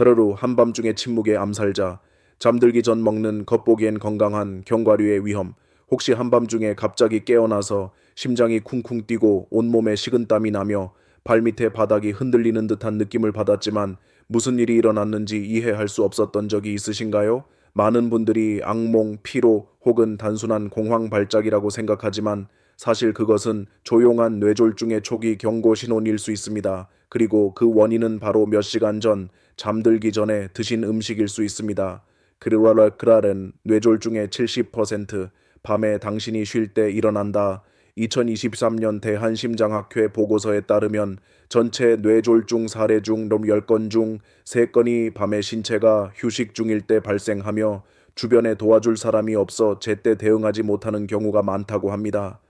드러루 한밤중의 침묵의 암살자, 잠들기 전 먹는 겉보기엔 건강한 견과류의 위험, 혹시 한밤중에 갑자기 깨어나서 심장이 쿵쿵 뛰고 온몸에 식은땀이 나며 발밑에 바닥이 흔들리는 듯한 느낌을 받았지만 무슨 일이 일어났는지 이해할 수 없었던 적이 있으신가요? 많은 분들이 악몽, 피로 혹은 단순한 공황 발작이라고 생각하지만 사실 그것은 조용한 뇌졸중의 초기 경고 신호일 수 있습니다. 그리고 그 원인은 바로 몇 시간 전 잠들기 전에 드신 음식일 수 있습니다. 그라렌 뇌졸중의 70% 밤에 당신이 쉴 때 일어난다. 2023년 대한심장학회 보고서에 따르면 전체 뇌졸중 사례 중 10건 중 3건이 밤에 신체가 휴식 중일 때 발생하며 주변에 도와줄 사람이 없어 제때 대응하지 못하는 경우가 많다고 합니다.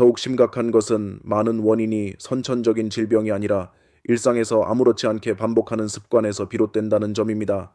더욱 심각한 것은 많은 원인이 선천적인 질병이 아니라 일상에서 아무렇지 않게 반복하는 습관에서 비롯된다는 점입니다.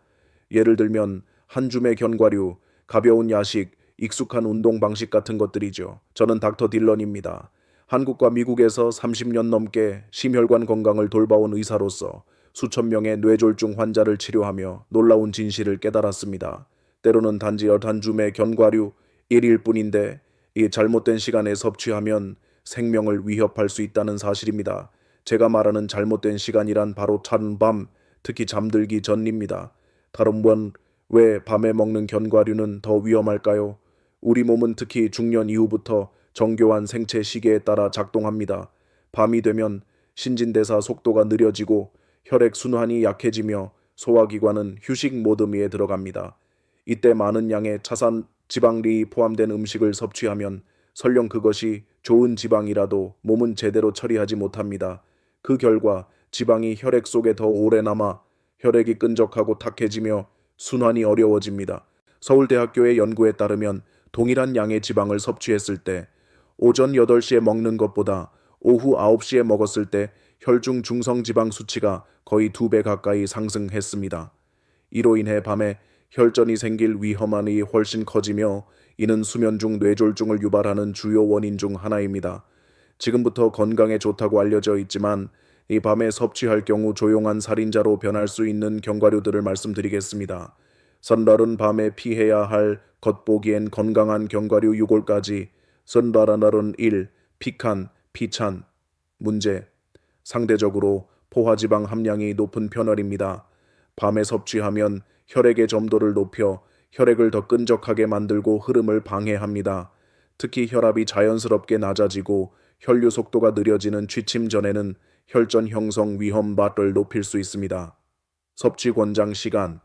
예를 들면 한 줌의 견과류, 가벼운 야식, 익숙한 운동 방식 같은 것들이죠. 저는 닥터 딜런입니다. 한국과 미국에서 30년 넘게 심혈관 건강을 돌봐온 의사로서 수천 명의 뇌졸중 환자를 치료하며 놀라운 진실을 깨달았습니다. 때로는 단지 한 줌의 견과류 1일 뿐인데 이 잘못된 시간에 섭취하면 생명을 위협할 수 있다는 사실입니다. 제가 말하는 잘못된 시간이란 바로 찬 밤, 특히 잠들기 전입니다. 다른 번 왜 밤에 먹는 견과류는 더 위험할까요? 우리 몸은 특히 중년 이후부터 정교한 생체 시계에 따라 작동합니다. 밤이 되면 신진대사 속도가 느려지고 혈액 순환이 약해지며 소화기관은 휴식 모드미에 들어갑니다. 이때 많은 양의 차산 지방리 포함된 음식을 섭취하면 설령 그것이 좋은 지방이라도 몸은 제대로 처리하지 못합니다. 그 결과 지방이 혈액 속에 더 오래 남아 혈액이 끈적하고 탁해지며 순환이 어려워집니다. 서울대학교의 연구에 따르면 동일한 양의 지방을 섭취했을 때 오전 8시에 먹는 것보다 오후 9시에 먹었을 때 혈중 중성 지방 수치가 거의 두 배 가까이 상승했습니다. 이로 인해 밤에 혈전이 생길 위험함이 훨씬 커지며 이는 수면 중 뇌졸중을 유발하는 주요 원인 중 하나입니다. 지금부터 건강에 좋다고 알려져 있지만 이 밤에 섭취할 경우 조용한 살인자로 변할 수 있는 견과류들을 말씀드리겠습니다. 선랄은 밤에 피해야 할 겉보기엔 건강한 견과류 6월까지 선랄한 1. 피칸, 피찬 문제 상대적으로 포화지방 함량이 높은 편얼입니다. 밤에 섭취하면 혈액의 점도를 높여 혈액을 더 끈적하게 만들고 흐름을 방해합니다. 특히 혈압이 자연스럽게 낮아지고 혈류 속도가 느려지는 취침 전에는 혈전 형성 위험 밭을 높일 수 있습니다. 섭취 권장 시간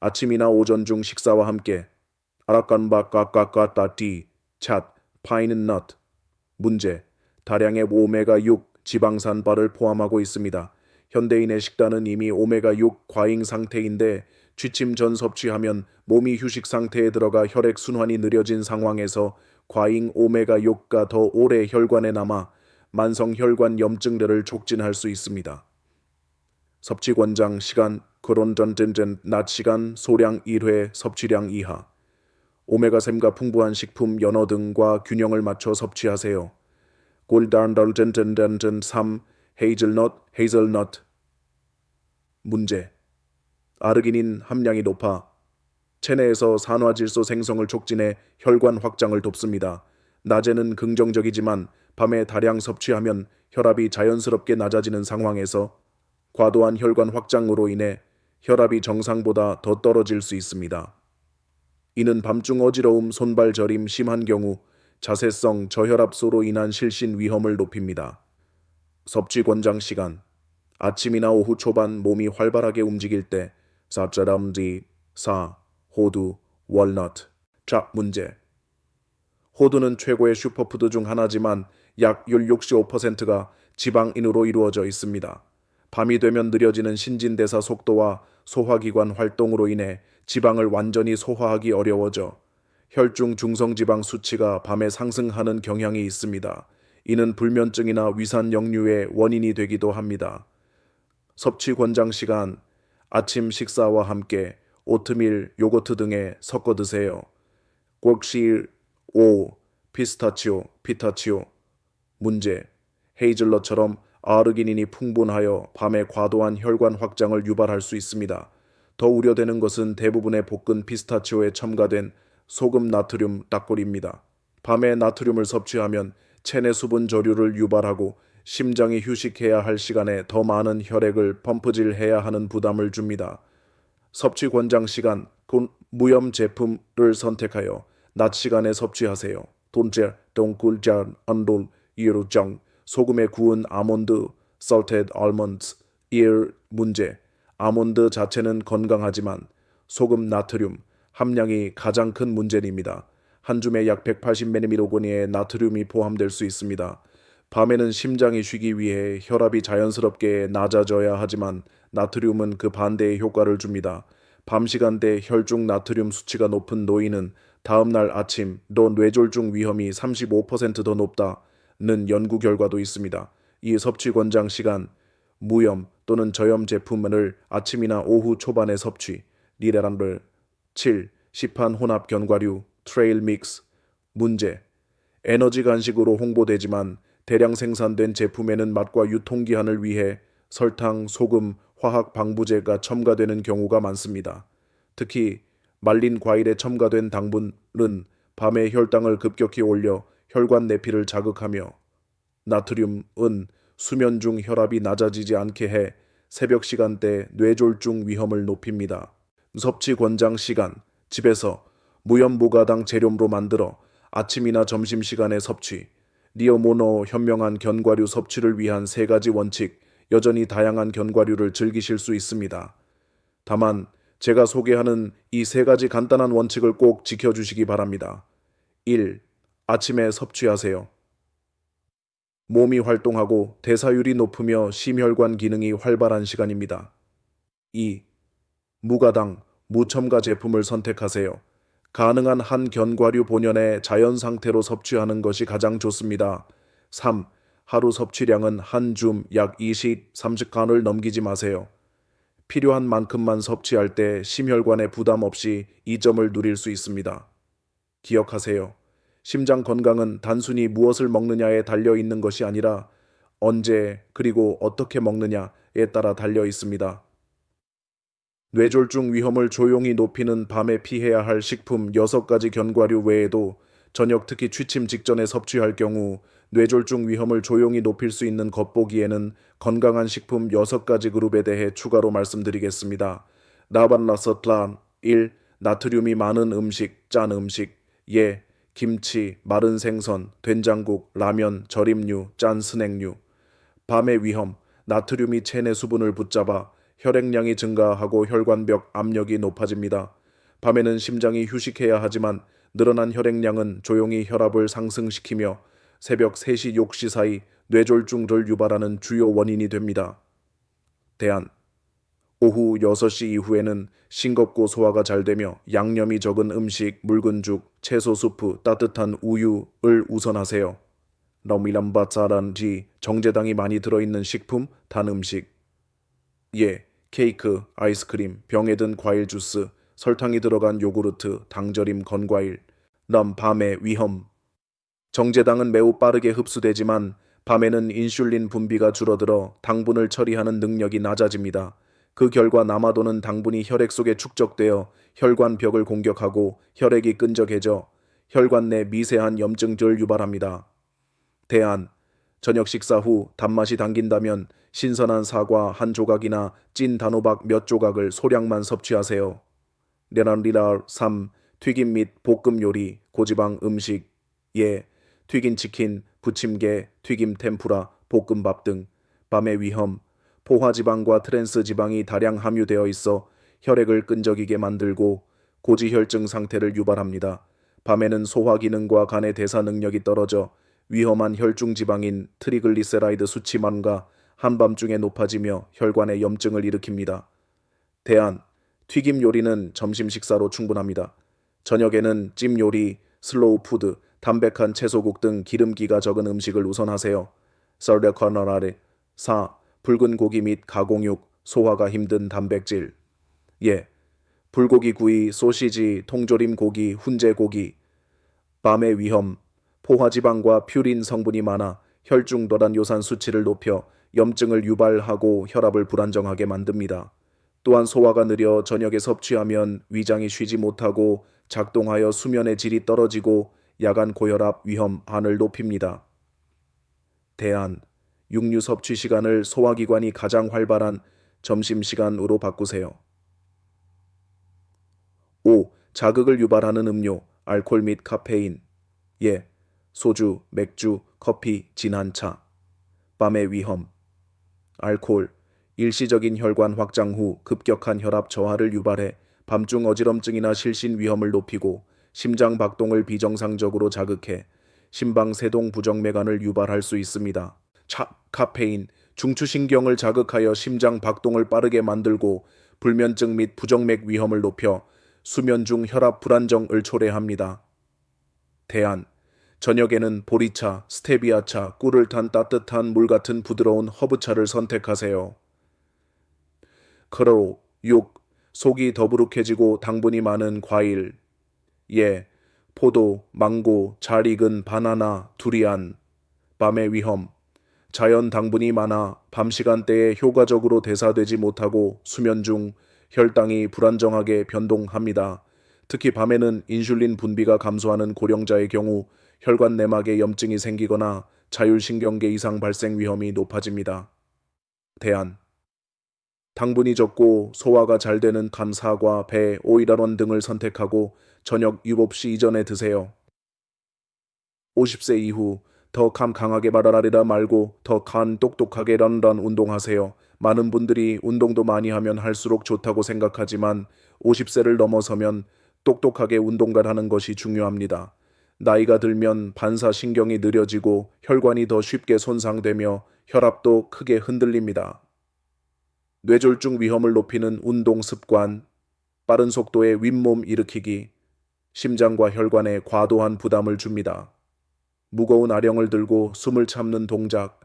아침이나 오전 중 식사와 함께 아라칸바 까까까따띠 찻 파인은 넛 문제 다량의 오메가 6 지방산바를 포함하고 있습니다. 현대인의 식단은 이미 오메가 6 과잉 상태인데 취침 전 섭취하면 몸이 휴식 상태에 들어가 혈액 순환이 느려진 상황에서 과잉 오메가 6가 더 오래 혈관에 남아 만성 혈관 염증들을 촉진할 수 있습니다. 섭취 권장 시간 전전전 낮 시간 소량 1회 섭취량 이하 오메가3가 풍부한 식품 연어 등과 균형을 맞춰 섭취하세요. 골단덜전전전전 3 헤이즐넛 헤이즐넛 문제 아르기닌 함량이 높아 체내에서 산화질소 생성을 촉진해 혈관 확장을 돕습니다. 낮에는 긍정적이지만 밤에 다량 섭취하면 혈압이 자연스럽게 낮아지는 상황에서 과도한 혈관 확장으로 인해 혈압이 정상보다 더 떨어질 수 있습니다. 이는 밤중 어지러움, 손발 저림 심한 경우 자세성 저혈압소로 인한 실신 위험을 높입니다. 섭취 권장 시간 아침이나 오후 초반 몸이 활발하게 움직일 때 사짜람지, 사, 호두, 월넛, 자 문제 호두는 최고의 슈퍼푸드 중 하나지만 약 65%가 지방인으로 이루어져 있습니다. 밤이 되면 느려지는 신진대사 속도와 소화기관 활동으로 인해 지방을 완전히 소화하기 어려워져 혈중 중성지방 수치가 밤에 상승하는 경향이 있습니다. 이는 불면증이나 위산 역류의 원인이 되기도 합니다. 섭취 권장 시간 아침 식사와 함께 오트밀, 요거트 등에 섞어 드세요. 꼴실, 오, 피스타치오, 피타치오. 문제. 헤이즐넛처럼 아르기닌이 풍분하여 밤에 과도한 혈관 확장을 유발할 수 있습니다. 더 우려되는 것은 대부분의 볶은 피스타치오에 첨가된 소금 나트륨 닭골입니다. 밤에 나트륨을 섭취하면 체내 수분 저류를 유발하고 심장이 휴식해야 할 시간에 더 많은 혈액을 펌프질해야 하는 부담을 줍니다. 섭취 권장 시간, 곧 무염 제품을 선택하여 낮 시간에 섭취하세요. 돈제, 동굴잔, 언돌, 이루정, 소금에 구운 아몬드, salted almonds, 일 문제. 아몬드 자체는 건강하지만 소금 나트륨 함량이 가장 큰 문제입니다. 한 줌에 약 180mg의 나트륨이 포함될 수 있습니다. 밤에는 심장이 쉬기 위해 혈압이 자연스럽게 낮아져야 하지만 나트륨은 그 반대의 효과를 줍니다. 밤 시간대 혈중 나트륨 수치가 높은 노인은 다음날 아침 또 뇌졸중 위험이 35%더 높다는 연구 결과도 있습니다. 이 섭취 권장 시간 무염 또는 저염 제품을 아침이나 오후 초반에 섭취 니레란를 7. 시판 혼합 견과류 트레일 믹스 문제 에너지 간식으로 홍보되지만 대량 생산된 제품에는 맛과 유통 기한을 위해 설탕, 소금, 화학 방부제가 첨가되는 경우가 많습니다. 특히 말린 과일에 첨가된 당분은 밤에 혈당을 급격히 올려 혈관 내피를 자극하며 나트륨은 수면 중 혈압이 낮아지지 않게 해 새벽 시간대 뇌졸중 위험을 높입니다. 섭취 권장 시간 집에서 무염무가당 재료로 만들어 아침이나 점심 시간에 섭취 니어모노 현명한 견과류 섭취를 위한 세 가지 원칙 여전히 다양한 견과류를 즐기실 수 있습니다. 다만 제가 소개하는 이 세 가지 간단한 원칙을 꼭 지켜주시기 바랍니다. 1. 아침에 섭취하세요. 몸이 활동하고 대사율이 높으며 심혈관 기능이 활발한 시간입니다. 2. 무가당, 무첨가 제품을 선택하세요. 가능한 한 견과류 본연의 자연 상태로 섭취하는 것이 가장 좋습니다. 3. 하루 섭취량은 한 줌 약 20, 30간을 넘기지 마세요. 필요한 만큼만 섭취할 때 심혈관에 부담 없이 이 점을 누릴 수 있습니다. 기억하세요. 심장 건강은 단순히 무엇을 먹느냐에 달려 있는 것이 아니라 언제 그리고 어떻게 먹느냐에 따라 달려 있습니다. 뇌졸중 위험을 조용히 높이는 밤에 피해야 할 식품 6가지 견과류 외에도 저녁 특히 취침 직전에 섭취할 경우 뇌졸중 위험을 조용히 높일 수 있는 겉보기에는 건강한 식품 6가지 그룹에 대해 추가로 말씀드리겠습니다. 나반라서틀란 1. 나트륨이 많은 음식, 짠 음식 예, 김치, 마른 생선, 된장국, 라면, 절임류, 짠 스낵류 밤의 위험, 나트륨이 체내 수분을 붙잡아 혈액량이 증가하고 혈관벽 압력이 높아집니다. 밤에는 심장이 휴식해야 하지만 늘어난 혈액량은 조용히 혈압을 상승시키며 새벽 3시 6시 사이 뇌졸중을 유발하는 주요 원인이 됩니다. 대안 오후 6시 이후에는 싱겁고 소화가 잘 되며 양념이 적은 음식, 묽은 죽, 채소 수프, 따뜻한 우유를 우선하세요. 너미람바짜란지 정제당이 많이 들어있는 식품, 단 음식. 예, 케이크, 아이스크림, 병에 든 과일 주스, 설탕이 들어간 요구르트, 당절임 건과일. 넌 밤의 위험. 정제당은 매우 빠르게 흡수되지만 밤에는 인슐린 분비가 줄어들어 당분을 처리하는 능력이 낮아집니다. 그 결과 남아도는 당분이 혈액 속에 축적되어 혈관 벽을 공격하고 혈액이 끈적해져 혈관 내 미세한 염증들을 유발합니다. 대안 저녁 식사 후 단맛이 당긴다면 신선한 사과 한 조각이나 찐 단호박 몇 조각을 소량만 섭취하세요. 레란리랄 3. 튀김 및 볶음 요리, 고지방 음식 예, 튀긴 치킨, 부침개, 튀김 템푸라, 볶음밥 등 밤의 위험, 포화지방과 트랜스 지방이 다량 함유되어 있어 혈액을 끈적이게 만들고 고지혈증 상태를 유발합니다. 밤에는 소화 기능과 간의 대사 능력이 떨어져 위험한 혈중 지방인 트리글리세라이드 수치만과 한밤중에 높아지며 혈관에 염증을 일으킵니다. 대안, 튀김 요리는 점심 식사로 충분합니다. 저녁에는 찜 요리, 슬로우 푸드, 담백한 채소국 등 기름기가 적은 음식을 우선하세요. 썰레 커너라레 4. 붉은 고기 및 가공육, 소화가 힘든 단백질. 예. 불고기 구이, 소시지, 통조림 고기, 훈제 고기. 밤의 위험, 포화지방과 퓨린 성분이 많아 혈중 도단 요산 수치를 높여 염증을 유발하고 혈압을 불안정하게 만듭니다. 또한 소화가 느려 저녁에 섭취하면 위장이 쉬지 못하고 작동하여 수면의 질이 떨어지고 야간 고혈압 위험 한을 높입니다. 대안 육류 섭취 시간을 소화기관이 가장 활발한 점심 시간으로 바꾸세요. 5. 자극을 유발하는 음료, 알코올 및 카페인. 예. 소주, 맥주, 커피, 진한 차. 밤의 위험. 알코올. 일시적인 혈관 확장 후 급격한 혈압 저하를 유발해 밤중 어지럼증이나 실신 위험을 높이고 심장 박동을 비정상적으로 자극해 심방 세동 부정맥안을 유발할 수 있습니다. 차, 카페인, 중추신경을 자극하여 심장 박동을 빠르게 만들고 불면증 및 부정맥 위험을 높여 수면 중 혈압 불안정을 초래합니다. 대안 저녁에는 보리차, 스테비아차, 꿀을 탄 따뜻한 물 같은 부드러운 허브차를 선택하세요. 크로 6. 속이 더부룩해지고 당분이 많은 과일. 예. 포도, 망고, 잘 익은 바나나, 두리안. 밤의 위험. 자연 당분이 많아 밤 시간대에 효과적으로 대사되지 못하고 수면 중 혈당이 불안정하게 변동합니다. 특히 밤에는 인슐린 분비가 감소하는 고령자의 경우 혈관 내막에 염증이 생기거나 자율신경계 이상 발생 위험이 높아집니다. 대안 당분이 적고 소화가 잘 되는 감 사과, 배, 오이라론 등을 선택하고 저녁 7시 이전에 드세요. 50세 이후 더 감 강하게 말하리라 말고 더 간 똑똑하게 런런 운동하세요. 많은 분들이 운동도 많이 하면 할수록 좋다고 생각하지만 50세를 넘어서면 똑똑하게 운동을 하는 것이 중요합니다. 나이가 들면 반사신경이 느려지고 혈관이 더 쉽게 손상되며 혈압도 크게 흔들립니다. 뇌졸중 위험을 높이는 운동 습관, 빠른 속도의 윗몸 일으키기, 심장과 혈관에 과도한 부담을 줍니다. 무거운 아령을 들고 숨을 참는 동작,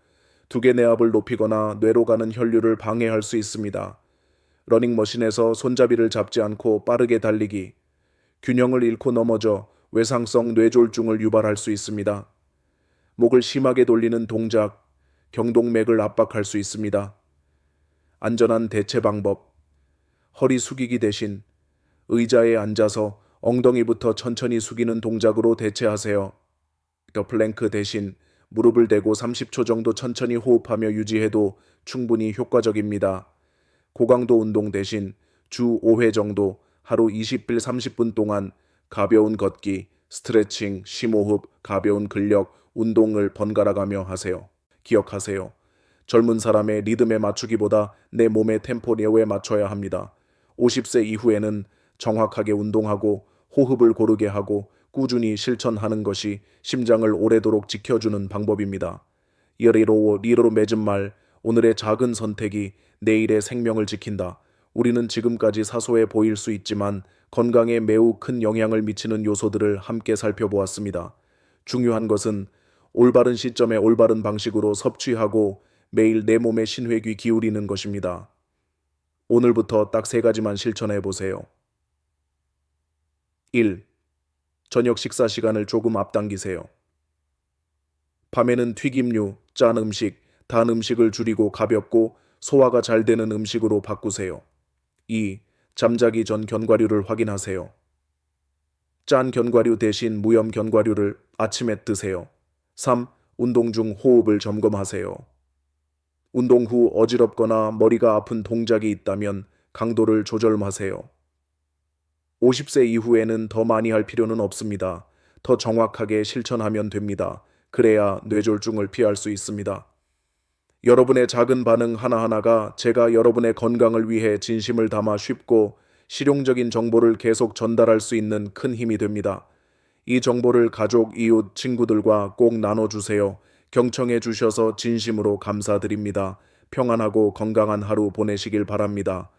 두개 내압을 높이거나 뇌로 가는 혈류를 방해할 수 있습니다. 러닝머신에서 손잡이를 잡지 않고 빠르게 달리기, 균형을 잃고 넘어져 외상성 뇌졸중을 유발할 수 있습니다. 목을 심하게 돌리는 동작, 경동맥을 압박할 수 있습니다. 안전한 대체 방법, 허리 숙이기 대신 의자에 앉아서 엉덩이부터 천천히 숙이는 동작으로 대체하세요. 더 플랭크 대신 무릎을 대고 30초 정도 천천히 호흡하며 유지해도 충분히 효과적입니다. 고강도 운동 대신 주 5회 정도 하루 20일 30분 동안 가벼운 걷기, 스트레칭, 심호흡, 가벼운 근력, 운동을 번갈아가며 하세요. 기억하세요. 젊은 사람의 리듬에 맞추기보다 내 몸의 템포 내에 맞춰야 합니다. 50세 이후에는 정확하게 운동하고 호흡을 고르게 하고 꾸준히 실천하는 것이 심장을 오래도록 지켜주는 방법입니다. 여리로 리로 맺은 말, 오늘의 작은 선택이 내일의 생명을 지킨다. 우리는 지금까지 사소해 보일 수 있지만 건강에 매우 큰 영향을 미치는 요소들을 함께 살펴보았습니다. 중요한 것은 올바른 시점에 올바른 방식으로 섭취하고 매일 내 몸의 신회귀 기울이는 것입니다. 오늘부터 딱 세 가지만 실천해 보세요. 1. 저녁 식사 시간을 조금 앞당기세요. 밤에는 튀김류, 짠 음식, 단 음식을 줄이고 가볍고 소화가 잘 되는 음식으로 바꾸세요. 2. 잠자기 전 견과류를 확인하세요. 짠 견과류 대신 무염 견과류를 아침에 드세요. 3. 운동 중 호흡을 점검하세요. 운동 후 어지럽거나 머리가 아픈 동작이 있다면 강도를 조절하세요. 50세 이후에는 더 많이 할 필요는 없습니다. 더 정확하게 실천하면 됩니다. 그래야 뇌졸중을 피할 수 있습니다. 여러분의 작은 반응 하나하나가 제가 여러분의 건강을 위해 진심을 담아 쉽고 실용적인 정보를 계속 전달할 수 있는 큰 힘이 됩니다. 이 정보를 가족, 이웃, 친구들과 꼭 나눠주세요. 경청해 주셔서 진심으로 감사드립니다. 평안하고 건강한 하루 보내시길 바랍니다.